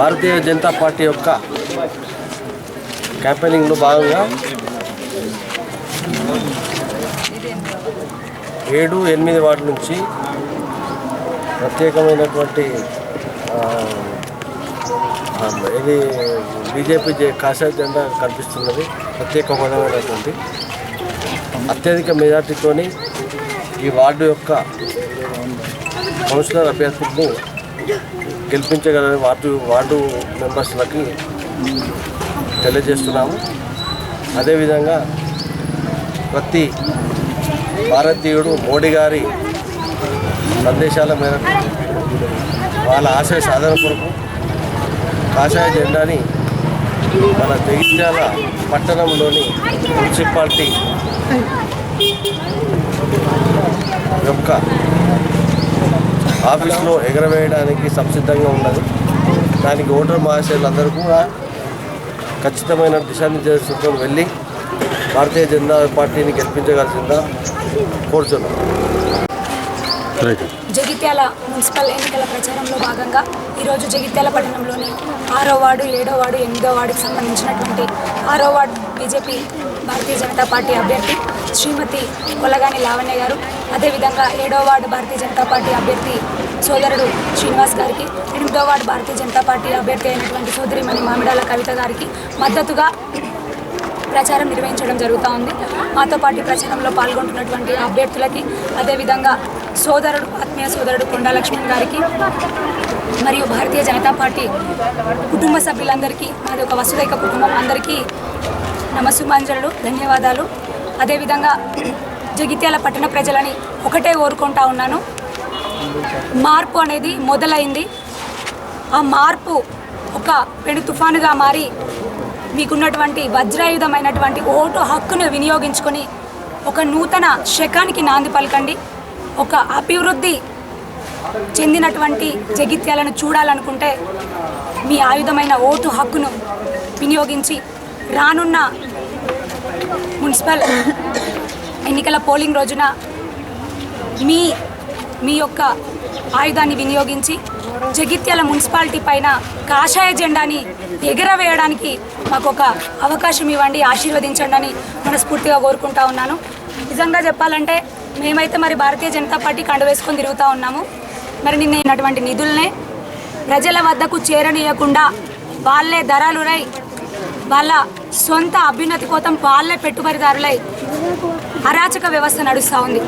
భారతీయ Janata party యొక్క క్యాంపెయినింగ్లో భాగంగా ఏడు ఎనిమిది వార్డు నుంచి ప్రత్యేకమైనటువంటి ఇది బీజేపీ జె- కాషాయ జెండా కనిపిస్తున్నది ప్రత్యేక హోదామైనటువంటి అత్యధిక మెజార్టీతోని ఈ వార్డు యొక్క కౌన్సిలర్ అభ్యర్థులను గెలిపించగలని వార్డు వార్డు మెంబర్స్లకి తెలియజేస్తున్నాము. అదేవిధంగా ప్రతి భారతీయుడు మోడీ గారి సందేశాల మేరకు వాళ్ళ ఆశయ సాధన కొరకు కాషాయ జెండాని మన జగిత్యాల పట్టణంలోని మున్సిపాలిటీ యొక్క ఆఫీస్లో ఎగరవేయడానికి సంసిద్ధంగా ఉన్నది. దానికి ఓటర్ మహాశయులందరూ కూడా ఖచ్చితమైన దిశానిర్దేశంతో వెళ్ళి భారతీయ జనతా పార్టీని గెలిపించగలసిందా కోరుతున్నాం జగిత్యాల మున్సిపల్ ఎన్నికల ప్రచారంలో భాగంగా ఈరోజు జగిత్యాల పట్టణంలోని ఆరో వార్డు ఏడో వార్డు ఎనిమిదో వార్డుకి సంబంధించినటువంటి ఆరో ward BJP Bharatiya Janata party అభ్యర్థి శ్రీమతి కొల్లగాని లావణ్య గారు అదేవిధంగా ఏడో వార్డు భారతీయ జనతా పార్టీ అభ్యర్థి సోదరుడు శ్రీనివాస్ గారికి ఎనిమిదో వార్డు భారతీయ జనతా పార్టీ అభ్యర్థి అయినటువంటి సోదరిమణి మామిడాల కవిత గారికి మద్దతుగా ప్రచారం నిర్వహించడం జరుగుతూ ఉంది. మాతో పాటు ప్రచారంలో పాల్గొంటున్నటువంటి అభ్యర్థులకి అదేవిధంగా సోదరుడు ఆత్మీయ సోదరుడు కొండా లక్ష్మణ్ గారికి మరియు భారతీయ జనతా పార్టీ కుటుంబ సభ్యులందరికీ మాది ఒక వసుదైక కుటుంబం అందరికీ నమస్సుమాంజలు ధన్యవాదాలు. అదేవిధంగా జగిత్యాల పట్టణ ప్రజలని ఒకటే కోరుకుంటా ఉన్నాను. మార్పు అనేది మొదలైంది. ఆ మార్పు ఒక పెను తుఫానుగా మారి మీకున్నటువంటి వజ్రాయుధమైనటువంటి ఓటు హక్కును వినియోగించుకొని ఒక నూతన శకానికి నాంది పలకండి. ఒక అభివృద్ధి చెందినటువంటి జగిత్యాలను చూడాలనుకుంటే మీ ఆయుధమైన ఓటు హక్కును వినియోగించి రానున్న మున్సిపల్ ఎన్నికల పోలింగ్ రోజున మీ మీ యొక్క ఆయుధాన్ని వినియోగించి జగిత్యాల మున్సిపాలిటీ పైన కాషాయ జెండాని ఎగరవేయడానికి మాకు ఒక అవకాశం ఇవ్వండి ఆశీర్వదించండి అని మనస్ఫూర్తిగా కోరుకుంటా ఉన్నాను. నిజంగా చెప్పాలంటే మేమైతే మరి భారతీయ జనతా పార్టీ కండు వేసుకొని తిరుగుతూ ఉన్నాము. మరి నిన్నటువంటి నిధులనే ప్రజల వద్దకు చేరనీయకుండా వాళ్ళే ధరలురై వాళ్ళ సొంత అభ్యున్నతి కోసం వాళ్ళే పెట్టుబడిదారులై అరాచక వ్యవస్థ నడుస్తూ ఉంది.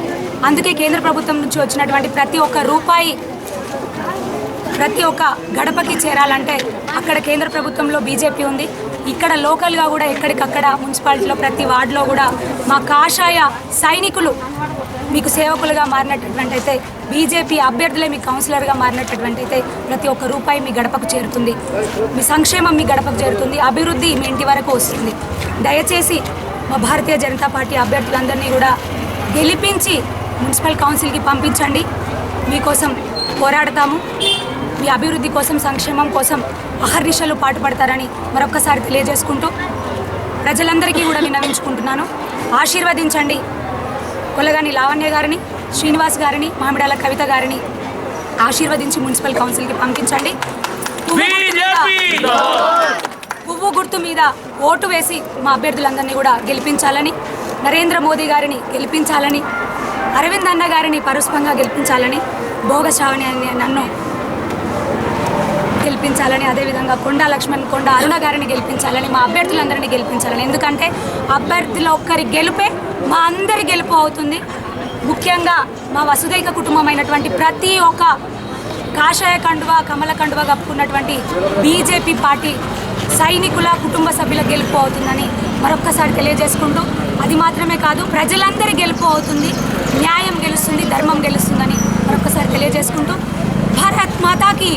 అందుకే కేంద్ర ప్రభుత్వం నుంచి వచ్చినటువంటి ప్రతి ఒక్క రూపాయి ప్రతి ఒక్క గడపకి చేరాలంటే అక్కడ కేంద్ర ప్రభుత్వంలో బీజేపీ ఉంది. ఇక్కడ లోకల్గా కూడా ఎక్కడికక్కడ మున్సిపాలిటీలో ప్రతి వార్డులో కూడా మా కాషాయ సైనికులు మీకు సేవకులుగా మారినటువంటి అయితే బీజేపీ అభ్యర్థులే మీ కౌన్సిలర్గా మారినటువంటి అయితే ప్రతి ఒక్క రూపాయి మీ గడపకు చేరుతుంది. మీ సంక్షేమం మీ గడపకు చేరుతుంది. అభివృద్ధి మీ ఇంటి వరకు వస్తుంది. దయచేసి మా భారతీయ జనతా పార్టీ అభ్యర్థులందరినీ కూడా గెలిపించి మున్సిపల్ కౌన్సిల్కి పంపించండి. మీకోసం పోరాడతాము. మీ అభివృద్ధి కోసం సంక్షేమం కోసం అహర్నిశలు పాటుపడతారని మరొక్కసారి తెలియజేసుకుంటూ ప్రజలందరికీ కూడా విన్నవించుకుంటున్నాను. ఆశీర్వదించండి. కొలగాని లావణ్య గారిని శ్రీనివాస్ గారిని మామిడాల కవిత గారిని ఆశీర్వదించి మున్సిపల్ కౌన్సిల్కి పంపించండి. పువ్వు గుర్తు మీద ఓటు వేసి మా అభ్యర్థులందరినీ కూడా గెలిపించాలని నరేంద్ర మోదీ గారిని గెలిపించాలని అరవింద్ అన్న గారిని పరుస్పంగా గెలిపించాలని భోగ శ్రావణి అని నన్ను గెలిపించాలని అదేవిధంగా కొండా లక్ష్మణ్ కొండ అరుణ గారిని గెలిపించాలని మా అభ్యర్థులందరినీ గెలిపించాలని. ఎందుకంటే అభ్యర్థుల ఒక్కరి గెలుపే మా అందరి గెలుపు అవుతుంది. ముఖ్యంగా మా వసుదైక కుటుంబమైనటువంటి ప్రతి ఒక్క కాషాయ కండువ కమల కండువ కప్పుకున్నటువంటి బీజేపీ పార్టీ సైనికుల కుటుంబ సభ్యుల గెలుపు అవుతుందని మరొక్కసారి తెలియజేసుకుంటూ అది మాత్రమే కాదు ప్రజలందరి గెలుపు అవుతుంది. న్యాయం గెలుస్తుంది ధర్మం గెలుస్తుందని మరొక్కసారి తెలియజేసుకుంటూ. భారత్ మాతాకి